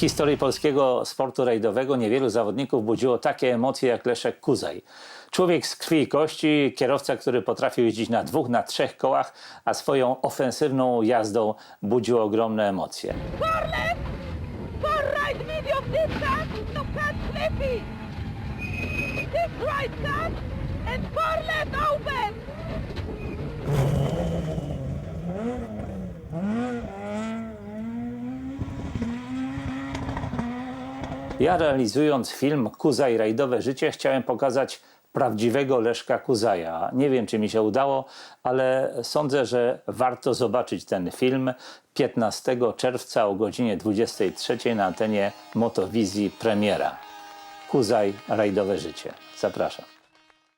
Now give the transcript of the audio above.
historii polskiego sportu rajdowego niewielu zawodników budziło takie emocje jak Leszek Kuzaj. Człowiek z krwi i kości, kierowca, który potrafił jeździć na dwóch, na trzech kołach, a swoją ofensywną jazdą budził ogromne emocje. Far left! Far right medium! Ja realizując film Kuzaj Rajdowe Życie chciałem pokazać prawdziwego Leszka Kuzaja. Nie wiem, czy mi się udało, ale sądzę, że warto zobaczyć ten film 15 czerwca o godzinie 23 na antenie Motowizji premiera. Kuzaj Rajdowe Życie. Zapraszam.